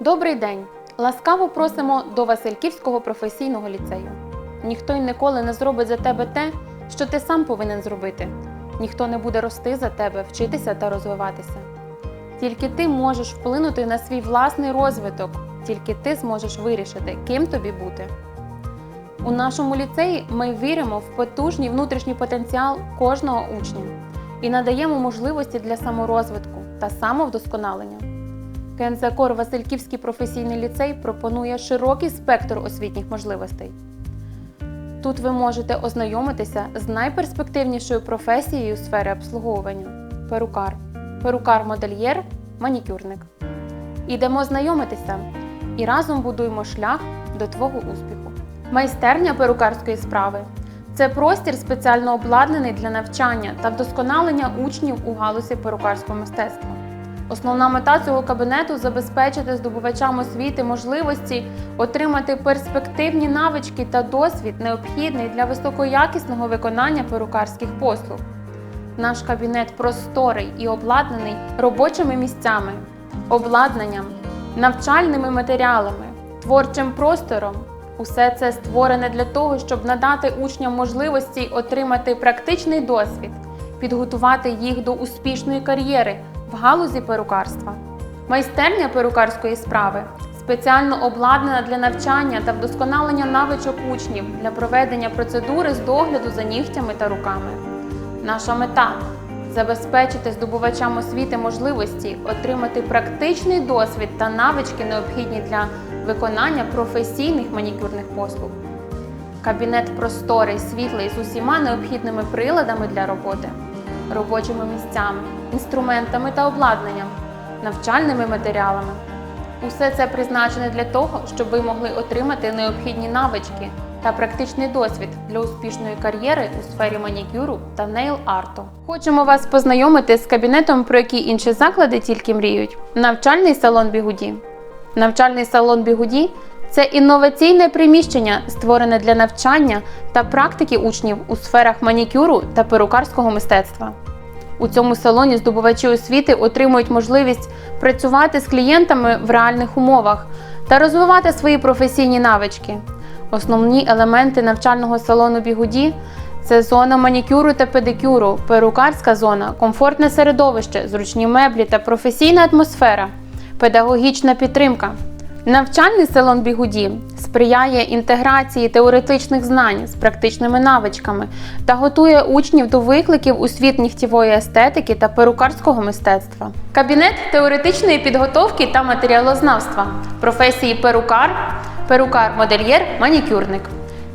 Добрий день! Ласкаво просимо до Васильківського професійного ліцею. Ніхто й ніколи не зробить за тебе те, що ти сам повинен зробити. Ніхто не буде рости за тебе, вчитися та розвиватися. Тільки ти можеш вплинути на свій власний розвиток, тільки ти зможеш вирішити, ким тобі бути. У нашому ліцеї ми віримо в потужний внутрішній потенціал кожного учня і надаємо можливості для саморозвитку та самовдосконалення. КНЗКОР Васильківський професійний ліцей пропонує широкий спектр освітніх можливостей. Тут ви можете ознайомитися з найперспективнішою професією сфери обслуговування перукар, перукар-модельєр, манікюрник. Ідемо знайомитися і разом будуємо шлях до твого успіху. Майстерня перукарської справи це простір спеціально обладнаний для навчання та вдосконалення учнів у галузі перукарського мистецтва. Основна мета цього кабінету забезпечити здобувачам освіти можливості отримати перспективні навички та досвід, необхідний для високоякісного виконання перукарських послуг. Наш кабінет просторий і обладнаний робочими місцями, обладнанням, навчальними матеріалами, творчим простором. Усе це створене для того, щоб надати учням можливості отримати практичний досвід, підготувати їх до успішної кар'єри в галузі перукарства. Майстерня перукарської справи спеціально обладнана для навчання та вдосконалення навичок учнів для проведення процедури з догляду за нігтями та руками. Наша мета забезпечити здобувачам освіти можливості отримати практичний досвід та навички, необхідні для виконання професійних манікюрних послуг. Кабінет просторий, світлий з усіма необхідними приладами для роботи, робочими місцями, інструментами та обладнанням, навчальними матеріалами. Усе це призначене для того, щоб ви могли отримати необхідні навички та практичний досвід для успішної кар'єри у сфері манікюру та нейл-арту. Хочемо вас познайомити з кабінетом, про який інші заклади тільки мріють. Навчальний салон Бігуді. Навчальний салон Бігуді це інноваційне приміщення, створене для навчання та практики учнів у сферах манікюру та перукарського мистецтва. У цьому салоні здобувачі освіти отримують можливість працювати з клієнтами в реальних умовах та розвивати свої професійні навички. Основні елементи навчального салону Бігуді це зона манікюру та педикюру, перукарська зона, комфортне середовище, зручні меблі та професійна атмосфера, педагогічна підтримка. Навчальний салон Бігуді сприяє інтеграції теоретичних знань з практичними навичками та готує учнів до викликів у світ нігтєвої естетики та перукарського мистецтва. Кабінет теоретичної підготовки та матеріалознавства, професії перукар, перукар-модельєр, манікюрник.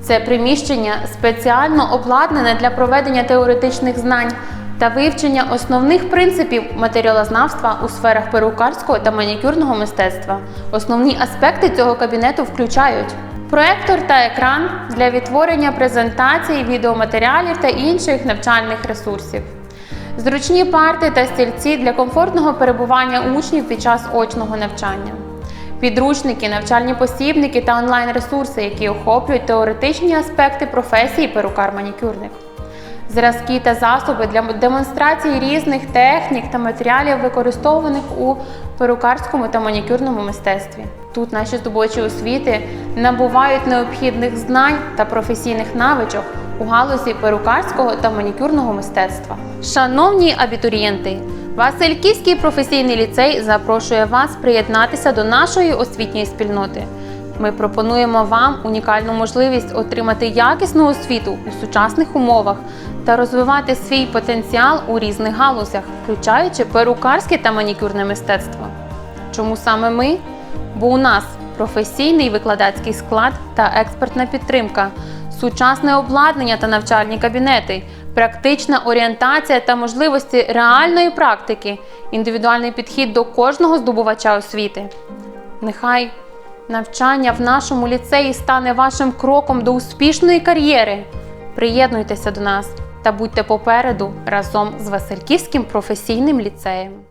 Це приміщення спеціально обладнане для проведення теоретичних знань та вивчення основних принципів матеріалознавства у сферах перукарського та манікюрного мистецтва. Основні аспекти цього кабінету включають проектор та екран для відтворення презентацій, відеоматеріалів та інших навчальних ресурсів. Зручні парти та стільці для комфортного перебування учнів під час очного навчання. Підручники, навчальні посібники та онлайн-ресурси, які охоплюють теоретичні аспекти професії перукар-манікюрник. Зразки та засоби для демонстрації різних технік та матеріалів, використовуваних у перукарському та манікюрному мистецтві. Тут наші здобувачі освіти набувають необхідних знань та професійних навичок у галузі перукарського та манікюрного мистецтва. Шановні абітурієнти! Васильківський професійний ліцей запрошує вас приєднатися до нашої освітньої спільноти. Ми пропонуємо вам унікальну можливість отримати якісну освіту у сучасних умовах та розвивати свій потенціал у різних галузях, включаючи перукарське та манікюрне мистецтво. Чому саме ми? Бо у нас професійний викладацький склад та експертна підтримка, сучасне обладнання та навчальні кабінети, практична орієнтація та можливості реальної практики, індивідуальний підхід до кожного здобувача освіти. Нехай навчання в нашому ліцеї стане вашим кроком до успішної кар'єри. Приєднуйтеся до нас та будьте попереду разом з Васильківським професійним ліцеєм.